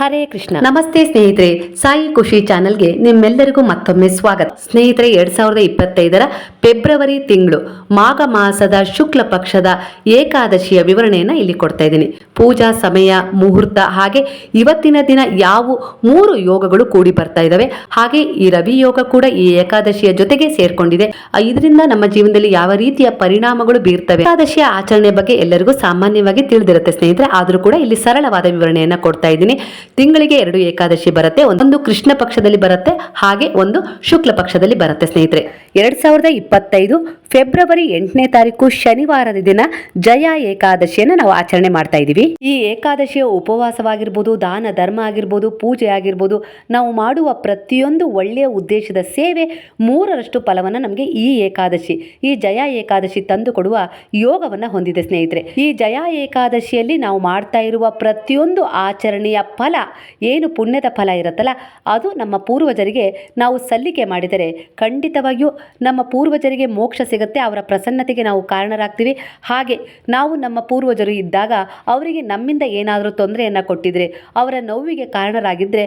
ಹರೇ ಕೃಷ್ಣ. ನಮಸ್ತೆ ಸ್ನೇಹಿತರೆ, ಸಾಯಿ ಖುಷಿ ಚಾನೆಲ್ಗೆ ನಿಮ್ಮೆಲ್ಲರಿಗೂ ಮತ್ತೊಮ್ಮೆ ಸ್ವಾಗತ. ಸ್ನೇಹಿತರೆ, ಎರಡ್ ಸಾವಿರದ ಇಪ್ಪತ್ತೈದರ ಫೆಬ್ರವರಿ ತಿಂಗಳು, ಮಾಘ ಮಾಸದ ಶುಕ್ಲ ಪಕ್ಷದ ಏಕಾದಶಿಯ ವಿವರಣೆಯನ್ನ ಇಲ್ಲಿ ಕೊಡ್ತಾ ಇದ್ದೀನಿ. ಪೂಜಾ ಸಮಯ, ಮುಹೂರ್ತ, ಹಾಗೆ ಇವತ್ತಿನ ದಿನ ಯಾವ ಮೂರು ಯೋಗಗಳು ಕೂಡಿ ಬರ್ತಾ ಇದಾವೆ, ಹಾಗೆ ಈ ರವಿ ಯೋಗ ಕೂಡ ಈ ಏಕಾದಶಿಯ ಜೊತೆಗೆ ಸೇರ್ಕೊಂಡಿದೆ. ಇದರಿಂದ ನಮ್ಮ ಜೀವನದಲ್ಲಿ ಯಾವ ರೀತಿಯ ಪರಿಣಾಮಗಳು ಬೀರ್ತವೆ? ಏಕಾದಶಿಯ ಆಚರಣೆ ಬಗ್ಗೆ ಎಲ್ಲರಿಗೂ ಸಾಮಾನ್ಯವಾಗಿ ತಿಳಿದಿರುತ್ತೆ ಸ್ನೇಹಿತರೆ, ಆದರೂ ಕೂಡ ಇಲ್ಲಿ ಸರಳವಾದ ವಿವರಣೆಯನ್ನು ಕೊಡ್ತಾ ಇದ್ದೀನಿ. ತಿಂಗಳಿಗೆ ಎರಡು ಏಕಾದಶಿ ಬರುತ್ತೆ, ಒಂದು ಕೃಷ್ಣ ಪಕ್ಷದಲ್ಲಿ ಬರುತ್ತೆ, ಹಾಗೆ ಒಂದು ಶುಕ್ಲ ಪಕ್ಷದಲ್ಲಿ ಬರುತ್ತೆ ಸ್ನೇಹಿತರೆ. ಎರಡ್ ಸಾವಿರದ ಇಪ್ಪತ್ತೈದು ಫೆಬ್ರವರಿ ಎಂಟನೇ ತಾರೀಕು ಶನಿವಾರದ ದಿನ ಜಯ ಏಕಾದಶಿಯನ್ನು ನಾವು ಆಚರಣೆ ಮಾಡ್ತಾ ಇದ್ದೀವಿ. ಈ ಏಕಾದಶಿಯ ಉಪವಾಸವಾಗಿರ್ಬೋದು, ದಾನ ಧರ್ಮ ಆಗಿರ್ಬೋದು, ಪೂಜೆ ಆಗಿರ್ಬೋದು, ನಾವು ಮಾಡುವ ಪ್ರತಿಯೊಂದು ಒಳ್ಳೆಯ ಉದ್ದೇಶದ ಸೇವೆ ಮೂರರಷ್ಟು ಫಲವನ್ನು ನಮಗೆ ಈ ಏಕಾದಶಿ, ಈ ಜಯ ಏಕಾದಶಿ ತಂದು ಕೊಡುವ ಯೋಗವನ್ನು ಹೊಂದಿದೆ ಸ್ನೇಹಿತರೆ. ಈ ಜಯ ಏಕಾದಶಿಯಲ್ಲಿ ನಾವು ಮಾಡ್ತಾ ಇರುವ ಪ್ರತಿಯೊಂದು ಆಚರಣೆಯ ಫಲ ಏನು ಪುಣ್ಯದ ಫಲ ಇರುತ್ತಲ್ಲ, ಅದು ನಮ್ಮ ಪೂರ್ವಜರಿಗೆ ನಾವು ಸಲ್ಲಿಕೆ ಮಾಡಿದರೆ ಖಂಡಿತವಾಗಿಯೂ ನಮ್ಮ ಪೂರ್ವಜರಿಗೆ ಮೋಕ್ಷ ಸಿಗುತ್ತೆ, ಅವರ ಪ್ರಸನ್ನತೆಗೆ ನಾವು ಕಾರಣರಾಗ್ತೀವಿ. ಹಾಗೆ ನಾವು ನಮ್ಮ ಪೂರ್ವಜರು ಇದ್ದಾಗ ಅವರಿಗೆ ನಮ್ಮಿಂದ ಏನಾದರೂ ತೊಂದರೆಯನ್ನು ಕೊಟ್ಟಿದ್ರೆ, ಅವರ ನೋವಿಗೆ ಕಾರಣರಾಗಿದ್ದರೆ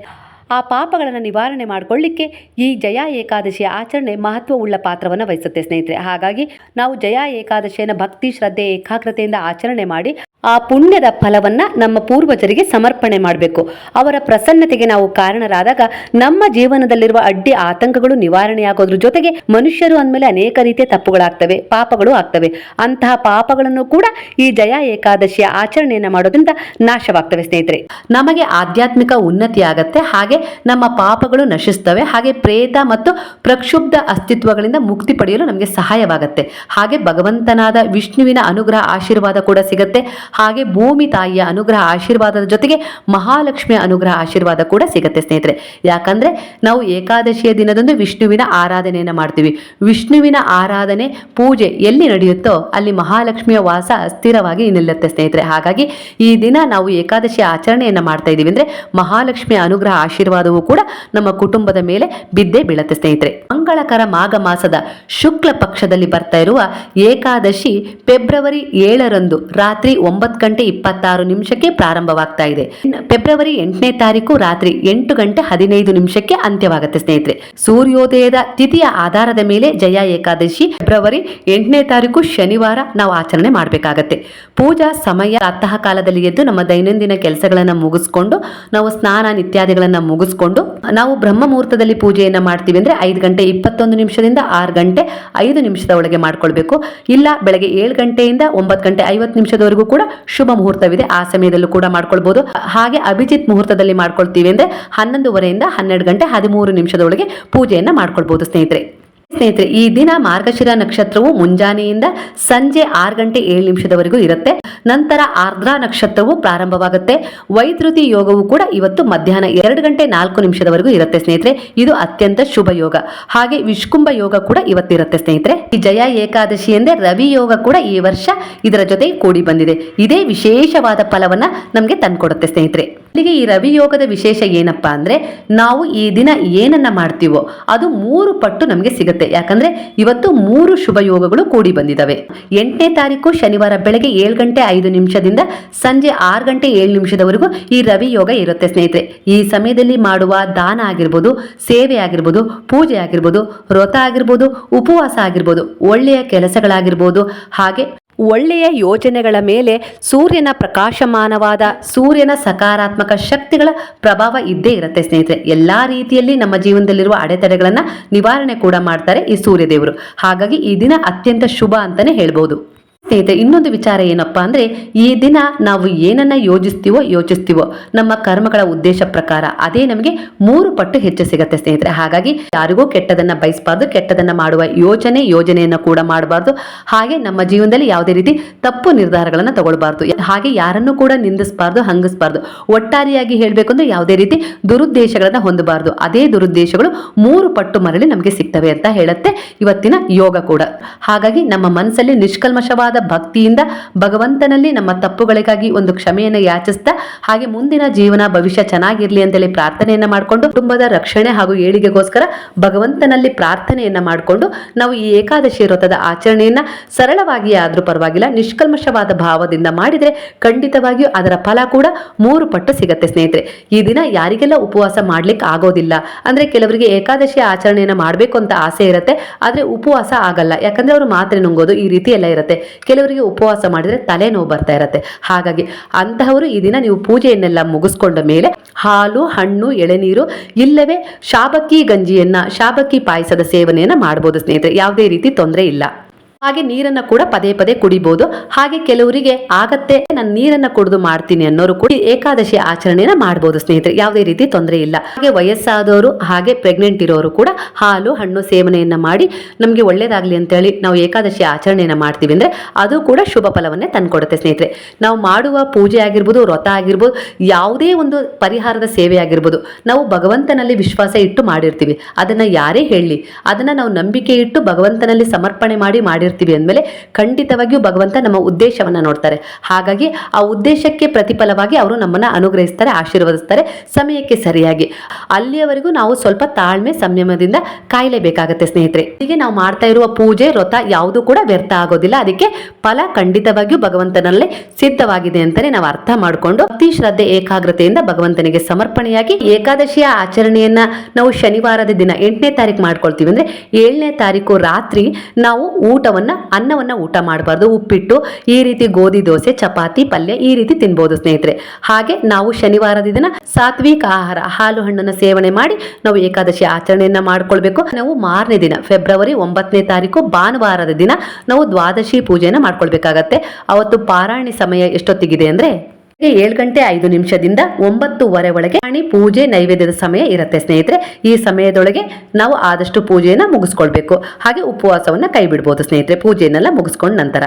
ಆ ಪಾಪಗಳನ್ನು ನಿವಾರಣೆ ಮಾಡಿಕೊಳ್ಳಿಕ್ಕೆ ಈ ಜಯ ಏಕಾದಶಿಯ ಆಚರಣೆ ಮಹತ್ವವುಳ್ಳ ಪಾತ್ರವನ್ನು ವಹಿಸುತ್ತೆ ಸ್ನೇಹಿತರೆ. ಹಾಗಾಗಿ ನಾವು ಜಯ ಏಕಾದಶಿಯನ್ನು ಭಕ್ತಿ, ಶ್ರದ್ಧೆ, ಏಕಾಗ್ರತೆಯಿಂದ ಆಚರಣೆ ಮಾಡಿ ಆ ಪುಣ್ಯದ ಫಲವನ್ನ ನಮ್ಮ ಪೂರ್ವಜರಿಗೆ ಸಮರ್ಪಣೆ ಮಾಡಬೇಕು. ಅವರ ಪ್ರಸನ್ನತೆಗೆ ನಾವು ಕಾರಣರಾದಾಗ ನಮ್ಮ ಜೀವನದಲ್ಲಿರುವ ಅಡ್ಡಿ ಆತಂಕಗಳು ನಿವಾರಣೆಯಾಗೋದ್ರ ಜೊತೆಗೆ ಮನುಷ್ಯರು ಅಂದಮೇಲೆ ಅನೇಕ ರೀತಿಯ ತಪ್ಪುಗಳಾಗ್ತವೆ, ಪಾಪಗಳು ಆಗ್ತವೆ. ಅಂತಹ ಪಾಪಗಳನ್ನು ಕೂಡ ಈ ಜಯ ಏಕಾದಶಿಯ ಆಚರಣೆಯನ್ನು ಮಾಡೋದ್ರಿಂದ ನಾಶವಾಗ್ತವೆ ಸ್ನೇಹಿತರೆ. ನಮಗೆ ಆಧ್ಯಾತ್ಮಿಕ ಉನ್ನತಿ ಆಗತ್ತೆ, ಹಾಗೆ ನಮ್ಮ ಪಾಪಗಳು ನಶಿಸ್ತವೆ, ಹಾಗೆ ಪ್ರೇತ ಮತ್ತು ಪ್ರಕ್ಷುಬ್ಧ ಅಸ್ತಿತ್ವಗಳಿಂದ ಮುಕ್ತಿ ಪಡೆಯಲು ನಮಗೆ ಸಹಾಯವಾಗುತ್ತೆ. ಹಾಗೆ ಭಗವಂತನಾದ ವಿಷ್ಣುವಿನ ಅನುಗ್ರಹ ಆಶೀರ್ವಾದ ಕೂಡ ಸಿಗುತ್ತೆ. ಹಾಗೆ ಭೂಮಿ ತಾಯಿಯ ಅನುಗ್ರಹ ಆಶೀರ್ವಾದದ ಜೊತೆಗೆ ಮಹಾಲಕ್ಷ್ಮಿಯ ಅನುಗ್ರಹ ಆಶೀರ್ವಾದ ಕೂಡ ಸಿಗುತ್ತೆ ಸ್ನೇಹಿತರೆ. ಯಾಕಂದ್ರೆ ನಾವು ಏಕಾದಶಿಯ ದಿನದಂದು ವಿಷ್ಣುವಿನ ಆರಾಧನೆಯನ್ನು ಮಾಡ್ತೀವಿ. ವಿಷ್ಣುವಿನ ಆರಾಧನೆ ಪೂಜೆ ಎಲ್ಲಿ ನಡೆಯುತ್ತೋ ಅಲ್ಲಿ ಮಹಾಲಕ್ಷ್ಮಿಯ ವಾಸ ಸ್ಥಿರವಾಗಿ ನಿಲ್ಲುತ್ತೆ ಸ್ನೇಹಿತರೆ. ಹಾಗಾಗಿ ಈ ದಿನ ನಾವು ಏಕಾದಶಿ ಆಚರಣೆಯನ್ನು ಮಾಡ್ತಾ ಇದ್ದೀವಿ ಅಂದ್ರೆ ಮಹಾಲಕ್ಷ್ಮಿಯ ಅನುಗ್ರಹ ಆಶೀರ್ವಾದವೂ ಕೂಡ ನಮ್ಮ ಕುಟುಂಬದ ಮೇಲೆ ಬಿದ್ದೇ ಬೀಳುತ್ತೆ ಸ್ನೇಹಿತರೆ. ಮಂಗಳಕರ ಮಾಘ ಮಾಸದ ಶುಕ್ಲ ಪಕ್ಷದಲ್ಲಿ ಬರ್ತಾ ಇರುವ ಏಕಾದಶಿ ಫೆಬ್ರವರಿ ಏಳರಂದು ರಾತ್ರಿ ಒಂಬತ್ತು ಗಂಟೆ ಇಪ್ಪತ್ತಾರು ನಿಮಿಷಕ್ಕೆ ಪ್ರಾರಂಭವಾಗ್ತಾ ಇದೆ. ಫೆಬ್ರವರಿ ಎಂಟನೇ ತಾರೀಕು ರಾತ್ರಿ ಎಂಟು ಗಂಟೆ ಹದಿನೈದು ನಿಮಿಷಕ್ಕೆ ಅಂತ್ಯವಾಗುತ್ತೆ ಸ್ನೇಹಿತರೆ. ಸೂರ್ಯೋದಯದ ತಿಥಿಯ ಆಧಾರದ ಮೇಲೆ ಜಯ ಏಕಾದಶಿ ಫೆಬ್ರವರಿ ಎಂಟನೇ ತಾರೀಕು ಶನಿವಾರ ನಾವು ಆಚರಣೆ ಮಾಡಬೇಕಾಗತ್ತೆ. ಪೂಜಾ ಸಮಯ ಪ್ರಾತಃ ಕಾಲದಲ್ಲಿ ಎದ್ದು ನಮ್ಮ ದೈನಂದಿನ ಕೆಲಸಗಳನ್ನು ಮುಗಿಸ್ಕೊಂಡು, ನಾವು ಸ್ನಾನ ಇತ್ಯಾದಿಗಳನ್ನ ಮುಗಿಸ್ಕೊಂಡು, ನಾವು ಬ್ರಹ್ಮ ಮುಹೂರ್ತದಲ್ಲಿ ಪೂಜೆಯನ್ನು ಮಾಡ್ತೀವಿ ಅಂದ್ರೆ ಐದು ಗಂಟೆ ಇಪ್ಪತ್ತೊಂದು ನಿಮಿಷದಿಂದ ಆರು ಗಂಟೆ ಐದು ನಿಮಿಷದ ಒಳಗೆ ಮಾಡ್ಕೊಳ್ಬೇಕು. ಇಲ್ಲ, ಬೆಳಗ್ಗೆ ಏಳು ಗಂಟೆಯಿಂದ ಒಂಬತ್ತು ಗಂಟೆ ಐವತ್ತು ನಿಮಿಷದವರೆಗೂ ಕೂಡ ಶುಭ ಮುಹೂರ್ತವಿದೆ. ಆ ಸಮಯದಲ್ಲೂ ಕೂಡ ಮಾಡ್ಕೊಳ್ಬಹುದು ಹಾಗೆ ಅಭಿಜಿತ್ ಮುಹೂರ್ತದಲ್ಲಿ ಮಾಡ್ಕೊಳ್ತೀವಿ ಅಂದ್ರೆ ಹನ್ನೊಂದುವರೆಯಿಂದ ಹನ್ನೆರಡು ಗಂಟೆ ಹದಿಮೂರು ನಿಮಿಷದೊಳಗೆ ಪೂಜೆಯನ್ನ ಮಾಡ್ಕೊಳ್ಬಹುದು ಸ್ನೇಹಿತರೆ. ಸ್ನೇಹಿತರೆ, ಈ ದಿನ ಮಾರ್ಗಶಿರ ನಕ್ಷತ್ರವು ಮುಂಜಾನೆಯಿಂದ ಸಂಜೆ ಆರು ಗಂಟೆ ಏಳು ನಿಮಿಷದವರೆಗೂ ಇರುತ್ತೆ. ನಂತರ ಆರ್ದ್ರ ನಕ್ಷತ್ರವು ಪ್ರಾರಂಭವಾಗುತ್ತೆ. ವೈದ್ಯುತಿ ಯೋಗವು ಕೂಡ ಇವತ್ತು ಮಧ್ಯಾಹ್ನ ಎರಡು ಗಂಟೆ ನಾಲ್ಕು ನಿಮಿಷದವರೆಗೂ ಇರುತ್ತೆ ಸ್ನೇಹಿತರೆ. ಇದು ಅತ್ಯಂತ ಶುಭ ಯೋಗ. ಹಾಗೆ ವಿಷ್ಕುಂಭ ಯೋಗ ಕೂಡ ಇವತ್ತಿರುತ್ತೆ ಸ್ನೇಹಿತರೆ. ಈ ಜಯ ಏಕಾದಶಿ ಎಂದೇ ರವಿ ಯೋಗ ಕೂಡ ಈ ವರ್ಷ ಇದರ ಜೊತೆ ಕೂಡಿ ಬಂದಿದೆ. ಇದೇ ವಿಶೇಷವಾದ ಫಲವನ್ನ ನಮಗೆ ತಂದುಕೊಡುತ್ತೆ ಸ್ನೇಹಿತರೆ. ಇಲ್ಲಿಗೆ ಈ ರವಿಯೋಗದ ವಿಶೇಷ ಏನಪ್ಪಾ ಅಂದ್ರೆ ನಾವು ಈ ದಿನ ಏನನ್ನ ಮಾಡ್ತೀವೋ ಅದು ಮೂರು ಪಟ್ಟು ನಮಗೆ ಸಿಗುತ್ತೆ. ಯಾಕಂದ್ರೆ ಇವತ್ತು ಮೂರು ಶುಭ ಯೋಗಗಳು ಕೂಡಿ ಬಂದಿದ್ದಾವೆ ಎಂಟನೇ ತಾರೀಕು ಶನಿವಾರ ಬೆಳಗ್ಗೆ ಏಳು ಗಂಟೆ ಐದು ನಿಮಿಷದಿಂದ ಸಂಜೆ ಆರು ಗಂಟೆ ಏಳು ನಿಮಿಷದವರೆಗೂ ಈ ರವಿ ಯೋಗ ಇರುತ್ತೆ ಸ್ನೇಹಿತರೆ. ಈ ಸಮಯದಲ್ಲಿ ಮಾಡುವ ದಾನ ಆಗಿರ್ಬೋದು, ಸೇವೆ ಆಗಿರ್ಬೋದು, ಪೂಜೆ ಆಗಿರ್ಬೋದು, ವ್ರತ ಆಗಿರ್ಬೋದು, ಉಪವಾಸ ಆಗಿರ್ಬೋದು, ಒಳ್ಳೆಯ ಕೆಲಸಗಳಾಗಿರ್ಬೋದು, ಹಾಗೆ ಒಳ್ಳೆಯ ಯೋಜನೆಗಳ ಮೇಲೆ ಸೂರ್ಯನ ಪ್ರಕಾಶಮಾನವಾದ ಸೂರ್ಯನ ಸಕಾರಾತ್ಮಕ ಶಕ್ತಿಗಳ ಪ್ರಭಾವ ಇದ್ದೇ ಇರುತ್ತೆ, ಸ್ನೇಹಿತರೆ. ಎಲ್ಲ ರೀತಿಯಲ್ಲಿ ನಮ್ಮ ಜೀವನದಲ್ಲಿರುವ ಅಡೆತಡೆಗಳನ್ನು ನಿವಾರಣೆ ಕೂಡ ಮಾಡ್ತಾರೆ ಈ ಸೂರ್ಯದೇವರು. ಹಾಗಾಗಿ ಈ ದಿನ ಅತ್ಯಂತ ಶುಭ ಅಂತಾನೆ ಹೇಳ್ಬೋದು. ಸ್ನೇಹಿತರೆ ಇನ್ನೊಂದು ವಿಚಾರ ಏನಪ್ಪಾ ಅಂದ್ರೆ, ಈ ದಿನ ನಾವು ಏನನ್ನ ಯೋಜಿಸ್ತೀವೋ ಯೋಚಿಸ್ತೀವೋ, ನಮ್ಮ ಕರ್ಮಗಳ ಉದ್ದೇಶ ಪ್ರಕಾರ ಅದೇ ನಮಗೆ ಮೂರು ಪಟ್ಟು ಹೆಚ್ಚು ಸಿಗತ್ತೆ ಸ್ನೇಹಿತರೆ. ಹಾಗಾಗಿ ಯಾರಿಗೂ ಕೆಟ್ಟದನ್ನ ಬಯಸಬಾರ್ದು, ಕೆಟ್ಟದನ್ನ ಮಾಡುವ ಯೋಚನೆ ಯೋಜನೆಯನ್ನ ಕೂಡ ಮಾಡಬಾರ್ದು. ಹಾಗೆ ನಮ್ಮ ಜೀವನದಲ್ಲಿ ಯಾವುದೇ ರೀತಿ ತಪ್ಪು ನಿರ್ಧಾರಗಳನ್ನ ತಗೊಳ್ಬಾರ್ದು. ಹಾಗೆ ಯಾರನ್ನು ಕೂಡ ನಿಂದಿಸಬಾರ್ದು, ಹಂಗಿಸಬಾರ್ದು. ಒಟ್ಟಾರೆಯಾಗಿ ಹೇಳಬೇಕು ಅಂದ್ರೆ ಯಾವುದೇ ರೀತಿ ದುರುದ್ದೇಶಗಳನ್ನ ಹೊಂದಬಾರ್ದು. ಅದೇ ದುರುದ್ದೇಶಗಳು ಮೂರು ಪಟ್ಟು ಮರಳಿ ನಮಗೆ ಸಿಗ್ತವೆ ಅಂತ ಹೇಳುತ್ತೆ ಇವತ್ತಿನ ಯೋಗ ಕೂಡ. ಹಾಗಾಗಿ ನಮ್ಮ ಮನಸ್ಸಲ್ಲಿ ನಿಷ್ಕಲ್ಮಶವಾದ ವಿಶೇಷವಾದ ಭಕ್ತಿಯಿಂದ ಭಗವಂತನಲ್ಲಿ ನಮ್ಮ ತಪ್ಪುಗಳಿಗಾಗಿ ಒಂದು ಕ್ಷಮೆಯನ್ನು ಯಾಚಿಸ್ತಾ, ಹಾಗೆ ಮುಂದಿನ ಜೀವನ, ಭವಿಷ್ಯ ಚೆನ್ನಾಗಿರ್ಲಿ ಅಂತೇಳಿ ಪ್ರಾರ್ಥನೆಯನ್ನ ಮಾಡಿಕೊಂಡು, ಕುಟುಂಬದ ರಕ್ಷಣೆ ಹಾಗೂ ಏಳಿಗೆಗೋಸ್ಕರ ಭಗವಂತನಲ್ಲಿ ಪ್ರಾರ್ಥನೆಯನ್ನ ಮಾಡಿಕೊಂಡು, ನಾವು ಈ ಏಕಾದಶಿ ವ್ರತದ ಆಚರಣೆಯನ್ನ ಸರಳವಾಗಿ ಆದ್ರೂ ಪರವಾಗಿಲ್ಲ, ನಿಷ್ಕಲ್ಮಶವಾದ ಭಾವದಿಂದ ಮಾಡಿದ್ರೆ ಖಂಡಿತವಾಗಿಯೂ ಅದರ ಫಲ ಕೂಡ ಮೂರು ಪಟ್ಟು ಸಿಗತ್ತೆ ಸ್ನೇಹಿತರೆ. ಈ ದಿನ ಯಾರಿಗೆಲ್ಲ ಉಪವಾಸ ಮಾಡ್ಲಿಕ್ಕೆ ಆಗೋದಿಲ್ಲ, ಅಂದ್ರೆ ಕೆಲವರಿಗೆ ಏಕಾದಶಿ ಆಚರಣೆಯನ್ನ ಮಾಡಬೇಕು ಅಂತ ಆಸೆ ಇರುತ್ತೆ, ಆದ್ರೆ ಉಪವಾಸ ಆಗಲ್ಲ. ಯಾಕಂದ್ರೆ ಅವರು ಮಾತ್ರೆ ನುಂಗೋದು ಈ ರೀತಿ ಎಲ್ಲ ಇರುತ್ತೆ. ಕೆಲವರಿಗೆ ಉಪವಾಸ ಮಾಡಿದ್ರೆ ತಲೆನೋವು ಬರ್ತಾ ಇರುತ್ತೆ. ಹಾಗಾಗಿ ಅಂತಹವರು ಈ ದಿನ ನೀವು ಪೂಜೆಯನ್ನೆಲ್ಲ ಮುಗಿಸ್ಕೊಂಡ ಮೇಲೆ ಹಾಲು, ಹಣ್ಣು, ಎಳೆನೀರು, ಇಲ್ಲವೇ ಶಾಬಕ್ಕಿ ಗಂಜಿಯನ್ನ ಶಾಬಕ್ಕಿ ಪಾಯಸದ ಸೇವನೆಯನ್ನ ಮಾಡ್ಬೋದು ಸ್ನೇಹಿತರೆ. ಯಾವುದೇ ರೀತಿ ತೊಂದರೆ ಇಲ್ಲ. ಹಾಗೆ ನೀರನ್ನ ಕೂಡ ಪದೇ ಪದೇ ಕುಡಿಬಹುದು ಹಾಗೆ ಕೆಲವರಿಗೆ ಆಗತ್ತೆ, ನಾನು ನೀರನ್ನ ಕುಡಿದು ಮಾಡ್ತೀನಿ ಅನ್ನೋರು ಕೂಡ ಏಕಾದಶಿ ಆಚರಣೆನ ಮಾಡಬಹುದು ಸ್ನೇಹಿತರೆ, ಯಾವುದೇ ರೀತಿ ತೊಂದರೆ ಇಲ್ಲ. ಹಾಗೆ ವಯಸ್ಸಾದವರು, ಹಾಗೆ ಪ್ರೆಗ್ನೆಂಟ್ ಇರೋರು ಕೂಡ ಹಾಲು, ಹಣ್ಣು ಸೇವನೆಯನ್ನ ಮಾಡಿ ನಮಗೆ ಒಳ್ಳೇದಾಗ್ಲಿ ಅಂತೇಳಿ ನಾವು ಏಕಾದಶಿ ಆಚರಣೆಯನ್ನ ಮಾಡ್ತೀವಿ ಅಂದ್ರೆ ಅದು ಕೂಡ ಶುಭ ಫಲವನ್ನೇ ತಂದ್ಕೊಡುತ್ತೆ ಸ್ನೇಹಿತರೆ. ನಾವು ಮಾಡುವ ಪೂಜೆ ಆಗಿರ್ಬೋದು, ವ್ರತ ಆಗಿರ್ಬೋದು, ಯಾವುದೇ ಒಂದು ಪರಿಹಾರದ ಸೇವೆ ಆಗಿರ್ಬೋದು, ನಾವು ಭಗವಂತನಲ್ಲಿ ವಿಶ್ವಾಸ ಇಟ್ಟು ಮಾಡಿರ್ತೀವಿ. ಅದನ್ನ ಯಾರೇ ಹೇಳಿ, ಅದನ್ನ ನಾವು ನಂಬಿಕೆ ಇಟ್ಟು ಭಗವಂತನಲ್ಲಿ ಸಮರ್ಪಣೆ ಮಾಡಿ ಮಾಡಿರ್ತೀವಿ. ಅಂದಮೇಲೆ ಖಂಡಿತವಾಗಿಯೂ ಭಗವಂತ ನಮ್ಮ ಉದ್ದೇಶವನ್ನ ನೋಡ್ತಾರೆ. ಹಾಗಾಗಿ ಆ ಉದ್ದೇಶಕ್ಕೆ ಪ್ರತಿಫಲವಾಗಿ ಅವರು ನಮ್ಮನ್ನ ಅನುಗ್ರಹಿಸ್ತಾರೆ, ಆಶೀರ್ವದಿಸ್ತಾರೆ, ಸಮಯಕ್ಕೆ ಸರಿಯಾಗಿ. ಅಲ್ಲಿಯವರೆಗೂ ನಾವು ಸ್ವಲ್ಪ ತಾಳ್ಮೆ, ಸಂಯಮದಿಂದ ಕಾಯಲೇಬೇಕಾಗತ್ತೆ ಸ್ನೇಹಿತರೆ. ಹೀಗೆ ನಾವು ಮಾಡ್ತಾ ಇರುವ ಪೂಜೆ, ವ್ರತ ಯಾವುದು ಕೂಡ ವ್ಯರ್ಥ ಆಗೋದಿಲ್ಲ. ಅದಕ್ಕೆ ಫಲ ಖಂಡಿತವಾಗಿಯೂ ಭಗವಂತನಲ್ಲೇ ಸಿದ್ಧವಾಗಿದೆ ಅಂತಾನೆ ನಾವು ಅರ್ಥ ಮಾಡಿಕೊಂಡು ಅತಿ ಶ್ರದ್ಧೆ, ಏಕಾಗ್ರತೆಯಿಂದ ಭಗವಂತನಿಗೆ ಸಮರ್ಪಣೆಯಾಗಿ ಏಕಾದಶಿಯ ಆಚರಣೆಯನ್ನ ನಾವು ಶನಿವಾರದ ದಿನ ಎಂಟನೇ ತಾರೀಕು ಮಾಡ್ಕೊಳ್ತೀವಿ. ಅಂದ್ರೆ ಏಳನೇ ತಾರೀಕು ರಾತ್ರಿ ನಾವು ಊಟವನ್ನ ಅನ್ನವನ್ನ ಊಟ ಮಾಡಬಾರ್ದು. ಉಪ್ಪಿಟ್ಟು, ಈ ರೀತಿ ಗೋಧಿ, ದೋಸೆ, ಚಪಾತಿ, ಪಲ್ಯ ಈ ರೀತಿ ತಿನ್ಬೋದು ಸ್ನೇಹಿತರೆ. ಹಾಗೆ ನಾವು ಶನಿವಾರದ ದಿನ ಸಾತ್ವಿಕ ಆಹಾರ, ಹಾಲು ಹಣ್ಣನ್ನ ಸೇವನೆ ಮಾಡಿ ನಾವು ಏಕಾದಶಿ ಆಚರಣೆಯನ್ನ ಮಾಡ್ಕೊಳ್ಬೇಕು. ನಾವು ಮಾರನೇ ದಿನ, ಫೆಬ್ರವರಿ ಒಂಬತ್ತನೇ ತಾರೀಕು ಭಾನುವಾರದ ದಿನ ನಾವು ದ್ವಾದಶಿ ಪೂಜೆಯನ್ನ ಮಾಡ್ಕೊಳ್ಬೇಕಾಗತ್ತೆ. ಅವತ್ತು ಪಾರಾಯಣಿ ಸಮಯ ಎಷ್ಟೊತ್ತಿಗಿದೆ ಅಂದ್ರೆ ಏಳು ಗಂಟೆ ಐದು ನಿಮಿಷದಿಂದ ಒಂಬತ್ತುವರೆ ಒಳಗೆ ರಾಣಿ ಪೂಜೆ ನೈವೇದ್ಯದ ಸಮಯ ಇರುತ್ತೆ, ಸ್ನೇಹಿತರೆ. ಈ ಸಮಯದೊಳಗೆ ನಾವು ಆದಷ್ಟು ಪೂಜೆಯನ್ನು ಮುಗಿಸ್ಕೊಳ್ಬೇಕು. ಹಾಗೆ ಉಪವಾಸವನ್ನ ಕೈ ಬಿಡ್ಬೋದು ಸ್ನೇಹಿತರೆ. ಪೂಜೆಯನ್ನೆಲ್ಲ ಮುಗಿಸ್ಕೊಂಡ ನಂತರ.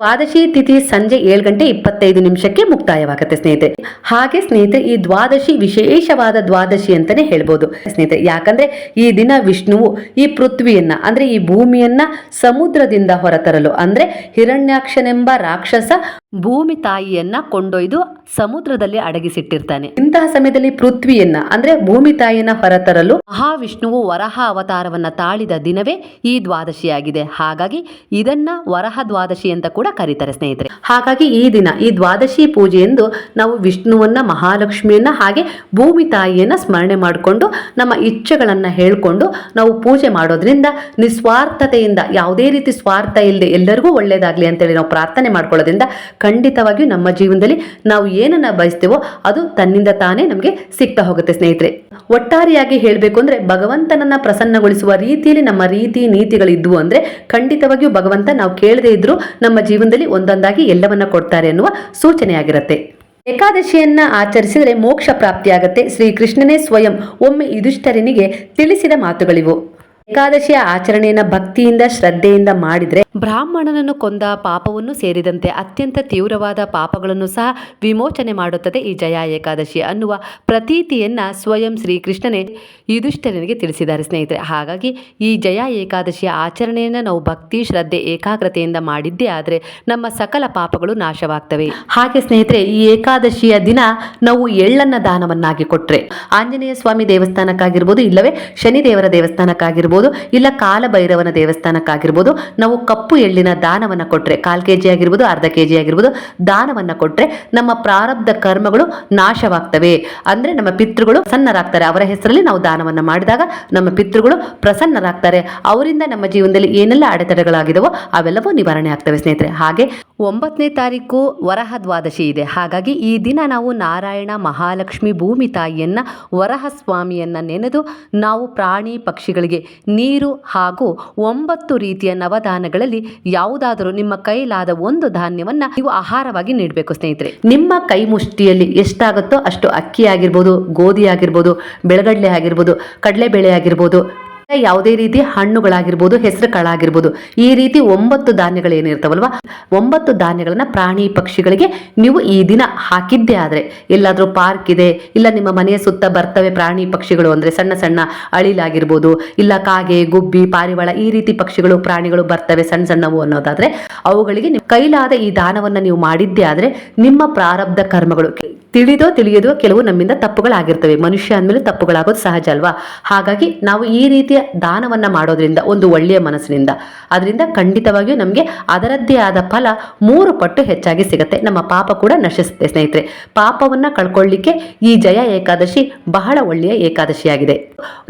ದ್ವಾದಶಿ ತಿಥಿ ಸಂಜೆ ಏಳು ಗಂಟೆ ಇಪ್ಪತ್ತೈದು ನಿಮಿಷಕ್ಕೆ ಮುಕ್ತಾಯವಾಗುತ್ತೆ, ಸ್ನೇಹಿತರೆ. ಹಾಗೆ, ಸ್ನೇಹಿತರೆ, ಈ ದ್ವಾದಶಿ ವಿಶೇಷವಾದ ದ್ವಾದಶಿ ಅಂತಾನೆ ಹೇಳ್ಬೋದು, ಸ್ನೇಹಿತರೆ. ಯಾಕಂದ್ರೆ ಈ ದಿನ ವಿಷ್ಣುವು ಈ ಪೃಥ್ವಿಯನ್ನ, ಅಂದ್ರೆ ಈ ಭೂಮಿಯನ್ನ ಸಮುದ್ರದಿಂದ ಹೊರತರಲು, ಅಂದ್ರೆ ಹಿರಣ್ಯಾಕ್ಷನೆಂಬ ರಾಕ್ಷಸ ಭೂಮಿ ತಾಯಿಯನ್ನ ಕೊಂಡೊಯ್ದು ಸಮುದ್ರದಲ್ಲಿ ಅಡಗಿಸಿಟ್ಟಿರ್ತಾನೆ. ಇಂತಹ ಸಮಯದಲ್ಲಿ ಪೃಥ್ವಿಯನ್ನ ಅಂದ್ರೆ ಭೂಮಿ ತಾಯಿಯನ್ನ ಹೊರತರಲು ಮಹಾವಿಷ್ಣುವು ವರಹ ಅವತಾರವನ್ನ ತಾಳಿದ ದಿನವೇ ಈ ದ್ವಾದಶಿಯಾಗಿದೆ. ಹಾಗಾಗಿ ಇದನ್ನ ವರಹ ದ್ವಾದಶಿ ಅಂತ ಕೂಡ ಕರೀತಾರೆ ಸ್ನೇಹಿತರೆ. ಹಾಗಾಗಿ ಈ ದಿನ ಈ ದ್ವಾದಶಿ ಪೂಜೆ ಎಂದು ನಾವು ವಿಷ್ಣುವನ್ನ ಮಹಾಲಕ್ಷ್ಮಿಯನ್ನ ಹಾಗೆ ಭೂಮಿ ತಾಯಿಯನ್ನ ಸ್ಮರಣೆ ಮಾಡಿಕೊಂಡು ನಮ್ಮ ಇಚ್ಛೆಗಳನ್ನ ಹೇಳ್ಕೊಂಡು ನಾವು ಪೂಜೆ ಮಾಡೋದ್ರಿಂದ ನಿಸ್ವಾರ್ಥತೆಯಿಂದ ಯಾವುದೇ ರೀತಿ ಸ್ವಾರ್ಥ ಇಲ್ಲದೆ ಎಲ್ಲರಿಗೂ ಒಳ್ಳೇದಾಗ್ಲಿ ಅಂತೇಳಿ ನಾವು ಪ್ರಾರ್ಥನೆ ಮಾಡ್ಕೊಳ್ಳೋದ್ರಿಂದ ಖಂಡಿತವಾಗಿಯೂ ನಮ್ಮ ಜೀವನದಲ್ಲಿ ನಾವು ಏನನ್ನ ಬಯಸ್ತೇವೋ ಅದು ತನ್ನಿಂದ ತಾನೇ ನಮಗೆ ಸಿಗ್ತಾ ಹೋಗುತ್ತೆ, ಸ್ನೇಹಿತರೆ. ಒಟ್ಟಾರೆಯಾಗಿ ಹೇಳಬೇಕು ಅಂದ್ರೆ ಭಗವಂತನನ್ನ ಪ್ರಸನ್ನಗೊಳಿಸುವ ರೀತಿಯಲ್ಲಿ ನಮ್ಮ ರೀತಿ ನೀತಿಗಳಿದ್ವು ಅಂದ್ರೆ ಖಂಡಿತವಾಗಿಯೂ ಭಗವಂತ ನಾವು ಕೇಳದೇ ಇದ್ರೂ ನಮ್ಮ ಜೀವನದಲ್ಲಿ ಒಂದೊಂದಾಗಿ ಎಲ್ಲವನ್ನ ಕೊಡ್ತಾರೆ ಅನ್ನುವ ಸೂಚನೆಯಾಗಿರುತ್ತೆ. ಏಕಾದಶಿಯನ್ನ ಆಚರಿಸಿದರೆ ಮೋಕ್ಷ ಪ್ರಾಪ್ತಿಯಾಗತ್ತೆ. ಶ್ರೀಕೃಷ್ಣನೇ ಸ್ವಯಂ ಒಮ್ಮೆ ಯುಧಿಷ್ಠರನಿಗೆ ತಿಳಿಸಿದ ಮಾತುಗಳಿವು. ಏಕಾದಶಿಯ ಆಚರಣೆಯನ್ನ ಭಕ್ತಿಯಿಂದ, ಶ್ರದ್ಧೆಯಿಂದ ಮಾಡಿದ್ರೆ ಬ್ರಾಹ್ಮಣನನ್ನು ಕೊಂದ ಪಾಪವನ್ನು ಸೇರಿದಂತೆ ಅತ್ಯಂತ ತೀವ್ರವಾದ ಪಾಪಗಳನ್ನು ಸಹ ವಿಮೋಚನೆ ಮಾಡುತ್ತದೆ ಈ ಜಯ ಏಕಾದಶಿ ಅನ್ನುವ ಪ್ರತೀತಿಯನ್ನ ಸ್ವಯಂ ಶ್ರೀಕೃಷ್ಣನೇ ಯುಧಿಷ್ಠರನಿಗೆ ತಿಳಿಸಿದ್ದಾರೆ ಸ್ನೇಹಿತರೆ. ಹಾಗಾಗಿ ಈ ಜಯ ಏಕಾದಶಿಯ ಆಚರಣೆಯನ್ನ ನಾವು ಭಕ್ತಿ, ಶ್ರದ್ಧೆ, ಏಕಾಗ್ರತೆಯಿಂದ ಮಾಡಿದ್ದೇ ಆದರೆ ನಮ್ಮ ಸಕಲ ಪಾಪಗಳು ನಾಶವಾಗ್ತವೆ. ಹಾಗೆ ಸ್ನೇಹಿತರೆ, ಈ ಏಕಾದಶಿಯ ದಿನ ನಾವು ಎಳ್ಳನ್ನ ದಾನವನ್ನಾಗಿ ಕೊಟ್ರೆ. ಆಂಜನೇಯ ಸ್ವಾಮಿ ದೇವಸ್ಥಾನಕ್ಕಾಗಿರ್ಬೋದು, ಇಲ್ಲವೇ ಶನಿದೇವರ ದೇವಸ್ಥಾನಕ್ಕಾಗಿರ್ಬೋದು ಇಲ್ಲ ಕಾಲಭೈರವನ ದೇವಸ್ಥಾನಕ್ಕಾಗಿರ್ಬೋದು, ನಾವು ಕಪ್ಪು ಎಳ್ಳಿನ ದಾನವನ್ನ ಕೊಟ್ರೆ, ಕಾಲ್ ಕೆ ಜಿ ಆಗಿರ್ಬೋದು, ಅರ್ಧ ಕೆ ಜಿ ಆಗಿರ್ಬೋದು, ದಾನವನ್ನ ಕೊಟ್ರೆ ನಮ್ಮ ಪ್ರಾರಬ್ಧ ಕರ್ಮಗಳು ನಾಶವಾಗ್ತವೆ. ಅಂದ್ರೆ ನಮ್ಮ ಪಿತೃಗಳು ಪ್ರಸನ್ನರಾಗ್ತಾರೆ. ಅವರ ಹೆಸರಲ್ಲಿ ನಾವು ದಾನವನ್ನ ಮಾಡಿದಾಗ ನಮ್ಮ ಪಿತೃಗಳು ಪ್ರಸನ್ನರಾಗ್ತಾರೆ. ಅವರಿಂದ ನಮ್ಮ ಜೀವನದಲ್ಲಿ ಏನೆಲ್ಲ ಅಡೆತಡೆಗಳಾಗಿದವೋ ಅವೆಲ್ಲವೂ ನಿವಾರಣೆ ಆಗ್ತವೆ ಸ್ನೇಹಿತರೆ. ಹಾಗೆ ಒಂಬತ್ತನೇ ತಾರೀಕು ವರಹ ದ್ವಾದಶಿ ಇದೆ. ಹಾಗಾಗಿ ಈ ದಿನ ನಾವು ನಾರಾಯಣ ಮಹಾಲಕ್ಷ್ಮಿ ಭೂಮಿ ತಾಯಿಯನ್ನು, ವರಹ ಸ್ವಾಮಿಯನ್ನು ನೆನೆದು ನಾವು ಪ್ರಾಣಿ ಪಕ್ಷಿಗಳಿಗೆ ನೀರು ಹಾಗೂ ಒಂಬತ್ತು ರೀತಿಯ ನವದಾನಗಳಲ್ಲಿ ಯಾವುದಾದರೂ ನಿಮ್ಮ ಕೈಲಾದ ಒಂದು ಧಾನ್ಯವನ್ನು ನೀವು ಆಹಾರವಾಗಿ ನೀಡಬೇಕು ಸ್ನೇಹಿತರೆ. ನಿಮ್ಮ ಕೈ ಮುಷ್ಟಿಯಲ್ಲಿ ಎಷ್ಟಾಗುತ್ತೋ ಅಷ್ಟು ಅಕ್ಕಿ ಆಗಿರ್ಬೋದು ಗೋಧಿ ಆಗಿರ್ಬೋದು ಬೆಳಗಡಲೆ ಆಗಿರ್ಬೋದು, ಕಡಲೆಬೇಳೆ ಆಗಿರ್ಬೋದು ಯಾವುದೇ ರೀತಿ ಹಣ್ಣುಗಳಾಗಿರ್ಬೋದು ಹೆಸರು ಕಾಳಾಗಿರ್ಬೋದು ಈ ರೀತಿ ಒಂಬತ್ತು ಧಾನ್ಯಗಳು ಏನಿರ್ತಾವಲ್ವ, ಒಂಬತ್ತು ಧಾನ್ಯಗಳನ್ನ ಪ್ರಾಣಿ ಪಕ್ಷಿಗಳಿಗೆ ನೀವು ಈ ದಿನ ಹಾಕಿದ್ದೇ ಆದ್ರೆ, ಎಲ್ಲಾದ್ರೂ ಪಾರ್ಕ್ ಇದೆ, ಇಲ್ಲ ನಿಮ್ಮ ಮನೆಯ ಸುತ್ತ ಬರ್ತವೆ ಪ್ರಾಣಿ ಪಕ್ಷಿಗಳು ಅಂದ್ರೆ ಸಣ್ಣ ಸಣ್ಣ ಅಳಿಲಾಗಿರ್ಬೋದು, ಇಲ್ಲ ಕಾಗೆ, ಗುಬ್ಬಿ, ಪಾರಿವಾಳ, ಈ ರೀತಿ ಪಕ್ಷಿಗಳು, ಪ್ರಾಣಿಗಳು ಬರ್ತವೆ ಸಣ್ಣ ಸಣ್ಣವು ಅನ್ನೋದಾದ್ರೆ, ಅವುಗಳಿಗೆ ಕೈಲಾದ ಈ ದಾನವನ್ನ ನೀವು ಮಾಡಿದ್ದೇ ಆದ್ರೆ, ನಿಮ್ಮ ಪ್ರಾರಬ್ಧ ಕರ್ಮಗಳು ತಿಳಿದೋ ತಿಳಿಯದೋ ಕೆಲವು ನಮ್ಮಿಂದ ತಪ್ಪುಗಳಾಗಿರ್ತವೆ. ಮನುಷ್ಯ ಅಂದಮೇಲೆ ತಪ್ಪುಗಳಾಗೋದು ಸಹಜ ಅಲ್ವಾ? ಹಾಗಾಗಿ ನಾವು ಈ ರೀತಿಯ ದಾನವನ್ನ ಮಾಡೋದ್ರಿಂದ, ಒಂದು ಒಳ್ಳೆಯ ಮನಸ್ಸಿನಿಂದ. ಅದರಿಂದ ಖಂಡಿತವಾಗಿಯೂ ನಮಗೆ ಅದರದ್ದೇ ಆದ ಫಲ ಮೂರು ಪಟ್ಟು ಹೆಚ್ಚಾಗಿ ಸಿಗುತ್ತೆ. ನಮ್ಮ ಪಾಪ ಕೂಡ ನಶಿಸುತ್ತೆ ಸ್ನೇಹಿತರೆ. ಪಾಪವನ್ನ ಕಳ್ಕೊಳ್ಳಿಕ್ಕೆ ಈ ಜಯ ಏಕಾದಶಿ ಬಹಳ ಒಳ್ಳೆಯ ಏಕಾದಶಿಯಾಗಿದೆ.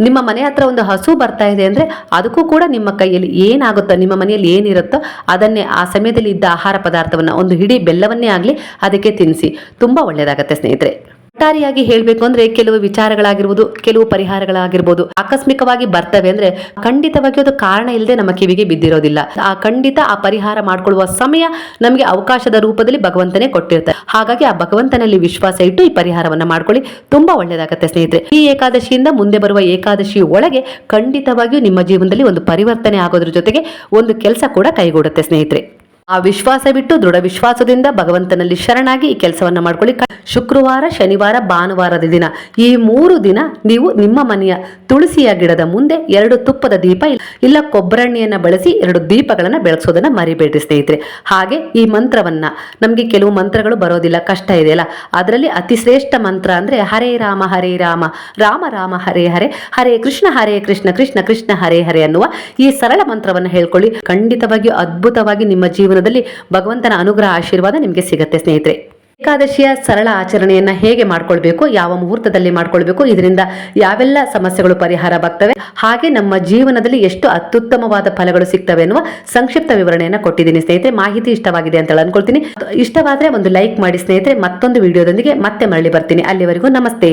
ನಿಮ್ಮ ಮನೆ ಹತ್ರ ಒಂದು ಹಸು ಬರ್ತಾ ಇದೆ ಅಂದ್ರೆ ಅದಕ್ಕೂ ಕೂಡ ನಿಮ್ಮ ಕೈಯಲ್ಲಿ ಏನಾಗುತ್ತೋ, ನಿಮ್ಮ ಮನೆಯಲ್ಲಿ ಏನಿರುತ್ತೋ ಅದನ್ನೇ ಆ ಸಮಯದಲ್ಲಿ ಇದ್ದ ಆಹಾರ ಪದಾರ್ಥವನ್ನ ಒಂದು ಹಿಡಿ ಬೆಲ್ಲವನ್ನೇ ಆಗಲಿ ಅದಕ್ಕೆ ತಿನ್ನಿಸಿ ತುಂಬಾ ಒಳ್ಳೆಯದಾಗತ್ತೆ. ಸ್ನೇಹಿತರೆ. ಒಟ್ಟಾರೆಯಾಗಿ ಹೇಳಬೇಕು ಅಂದ್ರೆ ಕೆಲವು ವಿಚಾರಗಳಾಗಿರ್ಬೋದು, ಕೆಲವು ಪರಿಹಾರಗಳಾಗಿರ್ಬೋದು ಆಕಸ್ಮಿಕವಾಗಿ ಬರ್ತವೆ ಅಂದ್ರೆ ಖಂಡಿತವಾಗಿ ಅದು ಕಾರಣ ಇಲ್ಲದೆ ನಮ್ಮ ಕಿವಿಗೆ ಬಿದ್ದಿರೋದಿಲ್ಲ. ಆ ಖಂಡಿತ ಆ ಪರಿಹಾರ ಮಾಡ್ಕೊಳ್ಳುವ ಸಮಯ ನಮಗೆ ಅವಕಾಶದ ರೂಪದಲ್ಲಿ ಭಗವಂತನೇ ಕೊಟ್ಟಿರ್ತಾರೆ. ಹಾಗಾಗಿ ಆ ಭಗವಂತನಲ್ಲಿ ವಿಶ್ವಾಸ ಇಟ್ಟು ಈ ಪರಿಹಾರವನ್ನ ಮಾಡ್ಕೊಳ್ಳಿ. ತುಂಬಾ ಒಳ್ಳೇದಾಗತ್ತೆ ಸ್ನೇಹಿತರೆ. ಈ ಏಕಾದಶಿಯಿಂದ ಮುಂದೆ ಬರುವ ಏಕಾದಶಿ ಒಳಗೆ ಖಂಡಿತವಾಗಿಯೂ ನಿಮ್ಮ ಜೀವನದಲ್ಲಿ ಒಂದು ಪರಿವರ್ತನೆ ಆಗೋದ್ರ ಜೊತೆಗೆ ಒಂದು ಕೆಲಸ ಕೂಡ ಕೈಗೂಡುತ್ತೆ ಸ್ನೇಹಿತರೆ. ಆ ವಿಶ್ವಾಸ ಬಿಟ್ಟು ದೃಢ ವಿಶ್ವಾಸದಿಂದ ಭಗವಂತನಲ್ಲಿ ಶರಣಾಗಿ ಈ ಕೆಲಸವನ್ನ ಮಾಡ್ಕೊಳ್ಳಿ. ಶುಕ್ರವಾರ, ಶನಿವಾರ, ಭಾನುವಾರದ ದಿನ. ಈ ಮೂರು ದಿನ ನೀವು ನಿಮ್ಮ ಮನೆಯ ತುಳಸಿಯ ಗಿಡದ ಮುಂದೆ ಎರಡು ತುಪ್ಪದ ದೀಪ ಇಲ್ಲ ಕೊಬ್ಬರಣ್ಣೆಯನ್ನ ಬಳಸಿ ಎರಡು ದೀಪಗಳನ್ನ ಬೆಳೆಸೋದನ್ನ ಮರಿಬೇಡ್ರಿ ಸ್ನೇಹಿತರೆ. ಹಾಗೆ ಈ ಮಂತ್ರವನ್ನ, ನಮಗೆ ಕೆಲವು ಮಂತ್ರಗಳು ಬರೋದಿಲ್ಲ, ಕಷ್ಟ ಇದೆಯಲ್ಲ ಅದರಲ್ಲಿ ಅತಿ ಶ್ರೇಷ್ಠ ಮಂತ್ರ ಅಂದ್ರೆ ಹರೇ ರಾಮ ಹರೇ ರಾಮ ರಾಮ ರಾಮ, ಹರೇ ಹರೇ ಹರೇ ಕೃಷ್ಣ ಹರೇ ಕೃಷ್ಣ ಕೃಷ್ಣ ಕೃಷ್ಣ, ಹರೇ ಹರೇ ಅನ್ನುವ ಈ ಸರಳ ಮಂತ್ರವನ್ನು ಹೇಳ್ಕೊಳ್ಳಿ. ಖಂಡಿತವಾಗಿಯೂ ಅದ್ಭುತವಾಗಿ ನಿಮ್ಮ ಜೀವನದಲ್ಲಿ ಭಗವಂತನ ಅನುಗ್ರಹ, ಆಶೀರ್ವಾದ ನಿಮಗೆ ಸಿಗುತ್ತೆ ಸ್ನೇಹಿತರೆ. ಏಕಾದಶಿಯ ಸರಳ ಆಚರಣೆಯನ್ನ ಹೇಗೆ ಮಾಡ್ಕೊಳ್ಬೇಕು, ಯಾವ ಮುಹೂರ್ತದಲ್ಲಿ ಮಾಡ್ಕೊಳ್ಬೇಕು, ಇದರಿಂದ ಯಾವೆಲ್ಲ ಸಮಸ್ಯೆಗಳು ಪರಿಹಾರವಾಗ್ತವೆ ಹಾಗೆ ನಮ್ಮ ಜೀವನದಲ್ಲಿ ಎಷ್ಟು ಅತ್ಯುತ್ತಮವಾದ ಫಲಗಳು ಸಿಗ್ತವೆ ಎನ್ನುವ ಸಂಕ್ಷಿಪ್ತ ವಿವರಣೆಯನ್ನ ಕೊಟ್ಟಿದ್ದೀನಿ ಸ್ನೇಹಿತರೆ. ಮಾಹಿತಿ ಇಷ್ಟವಾಗಿದೆ ಅಂತ ಅನ್ಕೊಳ್ತೀನಿ ಇಷ್ಟವಾದ್ರೆ ಒಂದು ಲೈಕ್ ಮಾಡಿ ಸ್ನೇಹಿತರೆ. ಮತ್ತೊಂದು ವಿಡಿಯೋದೊಂದಿಗೆ ಮತ್ತೆ ಮರಳಿ ಬರ್ತೀನಿ. ಅಲ್ಲಿವರೆಗೂ ನಮಸ್ತೆ.